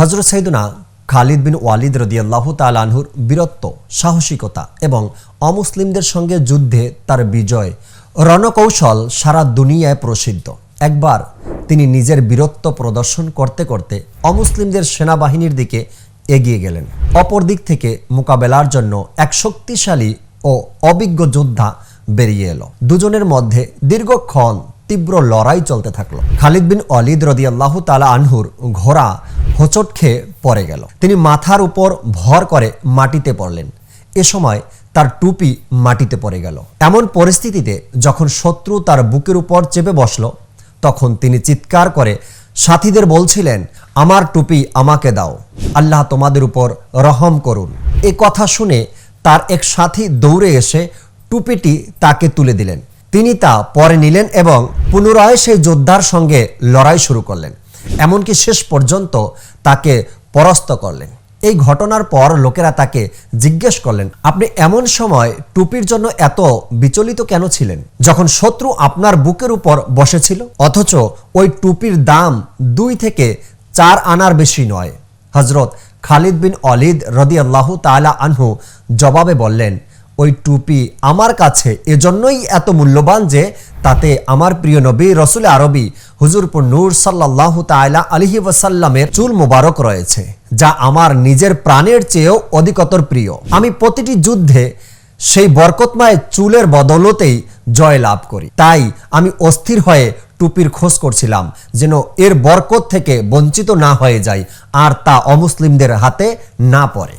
হজরত সাইদুনা খালিদ বিন ওয়ালিদ রদিয়াল্লাহ তালানহুর বীরত্ব, সাহসিকতা এবং অমুসলিমদের সঙ্গে যুদ্ধে তার বিজয় রণকৌশল সারা দুনিয়ায় প্রসিদ্ধ। একবার তিনি নিজের বীরত্ব প্রদর্শন করতে করতে অমুসলিমদের সেনাবাহিনীর দিকে এগিয়ে গেলেন। অপর দিক থেকে মোকাবেলার জন্য এক শক্তিশালী ও অভিজ্ঞ যোদ্ধা বেরিয়ে এলো। দুজনের মধ্যে দীর্ঘক্ষণ তীব্র লড়াই চলতে থাকল। খালিদ বিন অলিদ রদিয়াল্লাহ তালা আনহুর ঘোড়া হোঁচট খেয়ে পড়ে গেল। তিনি মাথার উপর ভর করে মাটিতে পড়লেন। এ সময় তার টুপি মাটিতে পড়ে গেল। এমন পরিস্থিতিতে যখন শত্রু তার বুকের উপর চেপে বসল, তখন তিনি চিৎকার করে সাথীদের বলছিলেন, আমার টুপি আমাকে দাও। আল্লাহ তোমাদের উপর রহম করুন। এ কথা শুনে তার এক সাথী দৌড়ে এসে টুপিটি তাকে তুলে দিলেন। তিনি তা পরে নিলেন এবং পুনরায় সেই যোদ্ধার সঙ্গে লড়াই শুরু করলেন। এমনকি শেষ পর্যন্ত তাকে পরাস্ত করলেন। এই ঘটনার পর লোকেরা তাকে জিজ্ঞেস করলেন, আপনি এমন সময় টুপির জন্য এত বিচলিত কেন ছিলেন? যখন শত্রু আপনার বুকের উপর বসেছিল, অথচ ওই টুপির দাম দুই থেকে চার আনার বেশি নয়। হজরত খালিদ বিন অলিদ রদি আল্লাহ তালা আনহু জবাবে বললেন ওই টুপি আমার কাছে এজন্যই এত মূল্যবান যে তাতে আমার প্রিয় নবী রসুল আরবি হুজুরপুর নূর সাল্লাহ তাইলা আলহি ওয়াসাল্লামের চুল মোবারক রয়েছে, যা আমার নিজের প্রাণের চেয়েও অধিকতর প্রিয়। আমি প্রতিটি যুদ্ধে সেই বরকতময় চুলের বদলতেই জয় লাভ করি। তাই আমি অস্থির হয়ে টুপির খোঁজ করছিলাম, যেন এর বরকত থেকে বঞ্চিত না হয়ে যায় আর তা অমুসলিমদের হাতে না পড়ে।